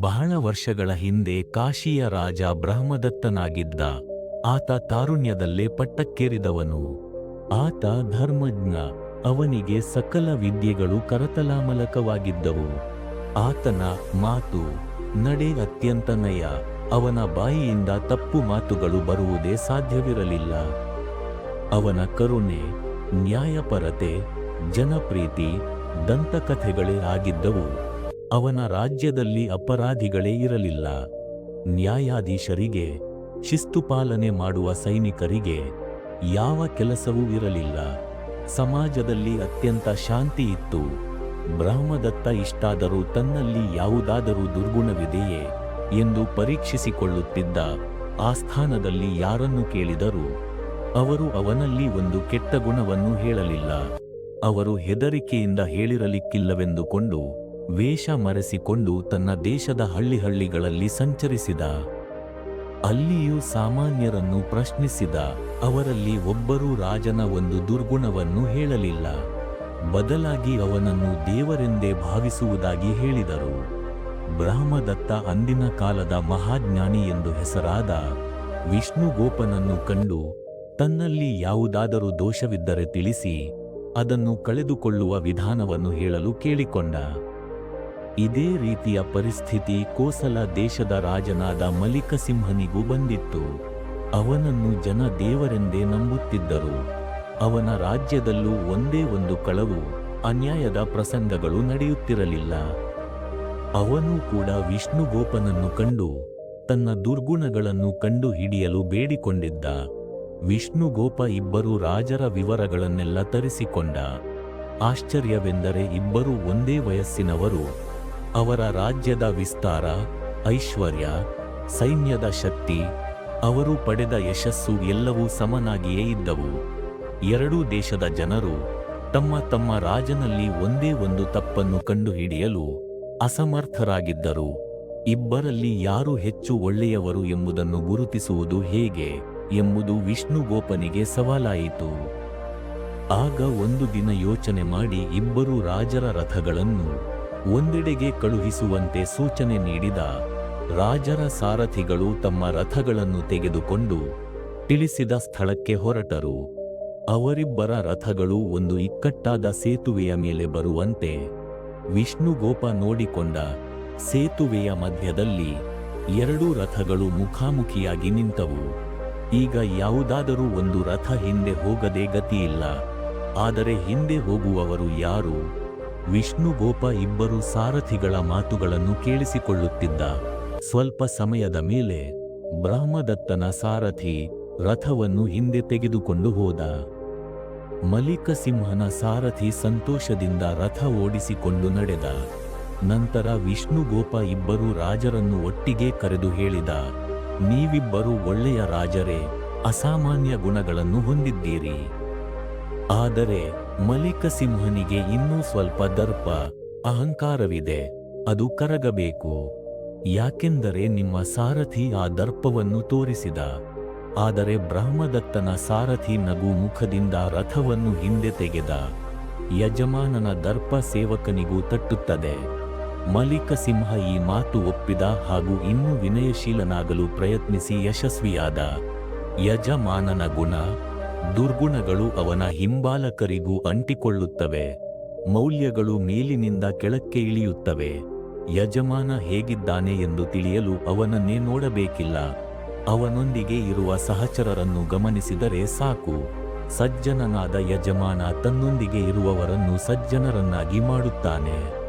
ಬಹಳ ವರ್ಷಗಳ ಹಿಂದೆ ಕಾಶಿಯ ರಾಜ ಬ್ರಹ್ಮದತ್ತನಾಗಿದ್ದ ಆತ ತಾರುಣ್ಯದಲ್ಲೇ ಪಟ್ಟಕ್ಕೇರಿದವನು. ಆತ ಧರ್ಮಜ್ಞ, ಅವನಿಗೆ ಸಕಲ ವಿದ್ಯೆಗಳು ಕರತಲಾಮಲಕವಾಗಿದ್ದವು. ಆತನ ಮಾತು ನಡೆ ಅತ್ಯಂತ ನಯ, ಅವನ ಬಾಯಿಯಿಂದ ತಪ್ಪು ಮಾತುಗಳು ಬರುವುದೇ ಸಾಧ್ಯವಿರಲಿಲ್ಲ. ಅವನ ಕರುಣೆ, ನ್ಯಾಯಪರತೆ, ಜನಪ್ರೀತಿ, ದಂತಕಥೆಗಳೇ ಆಗಿದ್ದವು. ಅವನ ರಾಜ್ಯದಲ್ಲಿ ಅಪರಾಧಿಗಳೇ ಇರಲಿಲ್ಲ. ನ್ಯಾಯಾಧೀಶರಿಗೆ ಶಿಸ್ತುಪಾಲನೆ ಮಾಡುವ ಸೈನಿಕರಿಗೆ ಯಾವ ಕೆಲಸವೂ ಇರಲಿಲ್ಲ. ಸಮಾಜದಲ್ಲಿ ಅತ್ಯಂತ ಶಾಂತಿ ಇತ್ತು. ಬ್ರಹ್ಮದತ್ತ ಇಷ್ಟಾದರೂ ತನ್ನಲ್ಲಿ ಯಾವುದಾದರೂ ದುರ್ಗುಣವಿದೆಯೇ ಎಂದು ಪರೀಕ್ಷಿಸಿಕೊಳ್ಳುತ್ತಿದ್ದ ಆ ಸ್ಥಾನದಲ್ಲಿ ಯಾರನ್ನು ಕೇಳಿದರೂ ಅವರು ಅವನಲ್ಲಿ ಒಂದು ಕೆಟ್ಟ ಗುಣವನ್ನು ಹೇಳಲಿಲ್ಲ. ಅವರು ಹೆದರಿಕೆಯಿಂದ ಹೇಳಿರಲಿಕ್ಕಿಲ್ಲವೆಂದುಕೊಂಡು ವೇಷ ಮರೆಸಿಕೊಂಡು ತನ್ನ ದೇಶದ ಹಳ್ಳಿಹಳ್ಳಿಗಳಲ್ಲಿ ಸಂಚರಿಸಿದ. ಅಲ್ಲಿಯೂ ಸಾಮಾನ್ಯರನ್ನು ಪ್ರಶ್ನಿಸಿದ. ಅವರಲ್ಲಿ ಒಬ್ಬರೂ ರಾಜನ ಒಂದು ದುರ್ಗುಣವನ್ನು ಹೇಳಲಿಲ್ಲ. ಬದಲಾಗಿ ಅವನನ್ನು ದೇವರೆಂದೇ ಭಾವಿಸುವುದಾಗಿ ಹೇಳಿದರು. ಬ್ರಹ್ಮದತ್ತ ಅಂದಿನ ಕಾಲದ ಮಹಾಜ್ಞಾನಿ ಎಂದು ಹೆಸರಾದ ವಿಷ್ಣುಗೋಪನನ್ನು ಕಂಡು ತನ್ನಲ್ಲಿ ಯಾವುದಾದರೂ ದೋಷವಿದ್ದರೆ ತಿಳಿಸಿ, ಅದನ್ನು ಕಳೆದುಕೊಳ್ಳುವ ವಿಧಾನವನ್ನು ಹೇಳಲು ಕೇಳಿಕೊಂಡ. ಇದೇ ರೀತಿಯ ಪರಿಸ್ಥಿತಿ ಕೋಸಲ ದೇಶದ ರಾಜನಾದ ಮಲಿಕಸಿಂಹನಿಗೂ ಬಂದಿತ್ತು. ಅವನನ್ನು ಜನ ದೇವರೆಂದೇ ನಂಬುತ್ತಿದ್ದರು. ಅವನ ರಾಜ್ಯದಲ್ಲೂ ಒಂದೇ ಒಂದು ಕಳವು, ಅನ್ಯಾಯದ ಪ್ರಸಂಗಗಳು ನಡೆಯುತ್ತಿರಲಿಲ್ಲ. ಅವನು ಕೂಡ ವಿಷ್ಣುಗೋಪನನ್ನು ಕಂಡು, ತನ್ನ ದುರ್ಗುಣಗಳನ್ನು ಕಂಡು ಹಿಡಿಯಲು ಬೇಡಿಕೊಂಡಿದ್ದ. ವಿಷ್ಣುಗೋಪ ಇಬ್ಬರು ರಾಜರ ವಿವರಗಳನ್ನೆಲ್ಲ ತರಿಸಿಕೊಂಡ. ಆಶ್ಚರ್ಯವೆಂದರೆ ಇಬ್ಬರು ಒಂದೇ ವಯಸ್ಸಿನವರು. ಅವರ ರಾಜ್ಯದ ವಿಸ್ತಾರ, ಐಶ್ವರ್ಯ, ಸೈನ್ಯದ ಶಕ್ತಿ, ಅವರು ಪಡೆದ ಯಶಸ್ಸು ಎಲ್ಲವೂ ಸಮನಾಗಿಯೇ ಇದ್ದವು. ಎರಡೂ ದೇಶದ ಜನರು ತಮ್ಮ ತಮ್ಮ ರಾಜನಲ್ಲಿ ಒಂದೇ ಒಂದು ತಪ್ಪನ್ನು ಕಂಡುಹಿಡಿಯಲು ಅಸಮರ್ಥರಾಗಿದ್ದರು. ಇಬ್ಬರಲ್ಲಿ ಯಾರು ಹೆಚ್ಚು ಒಳ್ಳೆಯವರು ಎಂಬುದನ್ನು ಗುರುತಿಸುವುದು ಹೇಗೆ ಎಂಬುದು ವಿಷ್ಣುಗೋಪನಿಗೆ ಸವಾಲಾಯಿತು. ಆಗ ಒಂದು ದಿನ ಯೋಚನೆ ಮಾಡಿ ಇಬ್ಬರು ರಾಜರ ರಥಗಳನ್ನು ಒಂದೆಡೆಗೆ ಕಳುಹಿಸುವಂತೆ ಸೂಚನೆ ನೀಡಿದ ರಾಜರ ಸಾರಥಿಗಳು ತಮ್ಮ ರಥಗಳನ್ನು ತೆಗೆದುಕೊಂಡು ತಿಳಿಸಿದ ಸ್ಥಳಕ್ಕೆ ಹೊರಟರು. ಅವರಿಬ್ಬರ ರಥಗಳು ಒಂದು ಇಕ್ಕಟ್ಟಾದ ಸೇತುವೆಯ ಮೇಲೆ ಬರುವಂತೆ ವಿಷ್ಣುಗೋಪ ನೋಡಿಕೊಂಡ ಸೇತುವೆಯ ಮಧ್ಯದಲ್ಲಿ ಎರಡೂ ರಥಗಳು ಮುಖಾಮುಖಿಯಾಗಿ ನಿಂತವು. ಈಗ ಯಾವುದಾದರೂ ಒಂದು ರಥ ಹಿಂದೆ ಹೋಗದೆ ಗತಿಯಿಲ್ಲ. ಆದರೆ ಹಿಂದೆ ಹೋಗುವವರು ಯಾರು? ವಿಷ್ಣುಗೋಪ ಇಬ್ಬರು ಸಾರಥಿಗಳ ಮಾತುಗಳನ್ನು ಕೇಳಿಸಿಕೊಳ್ಳುತ್ತಿದ್ದ. ಸ್ವಲ್ಪ ಸಮಯದ ಮೇಲೆ ಬ್ರಹ್ಮದತ್ತನ ಸಾರಥಿ ರಥವನ್ನು ಹಿಂದೆ ತೆಗೆದುಕೊಂಡು ಹೋದ. ಮಲಿಕಸಿಂಹನ ಸಾರಥಿ ಸಂತೋಷದಿಂದ ರಥ ಓಡಿಸಿಕೊಂಡು ನಡೆದ. ನಂತರ ವಿಷ್ಣುಗೋಪ ಇಬ್ಬರು ರಾಜರನ್ನು ಒಟ್ಟಿಗೆ ಕರೆದು ಹೇಳಿದ. ನೀವಿಬ್ಬರು ಒಳ್ಳೆಯ ರಾಜರೇ, ಅಸಾಮಾನ್ಯ ಗುಣಗಳನ್ನು ಹೊಂದಿದ್ದೀರಿ. ಆದರೆ ಮಲಿಕಸಿಂಹನಿಗೆ ಇನ್ನೂ ಸ್ವಲ್ಪ ದರ್ಪ, ಅಹಂಕಾರವಿದೆ. ಅದು ಕರಗಬೇಕು. ಯಾಕೆಂದರೆ ನಿಮ್ಮ ಸಾರಥಿ ಆ ದರ್ಪವನ್ನು ತೋರಿಸಿದ. ಆದರೆ ಬ್ರಹ್ಮದತ್ತನ ಸಾರಥಿ ನಗು ಮುಖದಿಂದ ರಥವನ್ನು ಹಿಂದೆ ತೆಗೆದ. ಯಜಮಾನನ ದರ್ಪ ಸೇವಕನಿಗೂ ತಟ್ಟುತ್ತದೆ. ಮಲಿಕಸಿಂಹ ಈ ಮಾತು ಒಪ್ಪಿದ ಹಾಗೂ ಇನ್ನೂ ವಿನಯಶೀಲನಾಗಲು ಪ್ರಯತ್ನಿಸಿ ಯಶಸ್ವಿಯಾದ. ಯಜಮಾನನ ಗುಣ ದುರ್ಗುಣಗಳು ಅವನ ಹಿಂಬಾಲಕರಿಗೂ ಅಂಟಿಕೊಳ್ಳುತ್ತವೆ. ಮೌಲ್ಯಗಳು ಮೇಲಿನಿಂದ ಕೆಳಕ್ಕೆ ಇಳಿಯುತ್ತವೆ. ಯಜಮಾನ ಹೇಗಿದ್ದಾನೆ ಎಂದು ತಿಳಿಯಲು ಅವನನ್ನೇ ನೋಡಬೇಕಿಲ್ಲ. ಅವನೊಂದಿಗೆ ಇರುವ ಸಹಚರರನ್ನು ಗಮನಿಸಿದರೆ ಸಾಕು. ಸಜ್ಜನನಾದ ಯಜಮಾನ ತನ್ನೊಂದಿಗೆ ಇರುವವರನ್ನು ಸಜ್ಜನರನ್ನಾಗಿ ಮಾಡುತ್ತಾನೆ.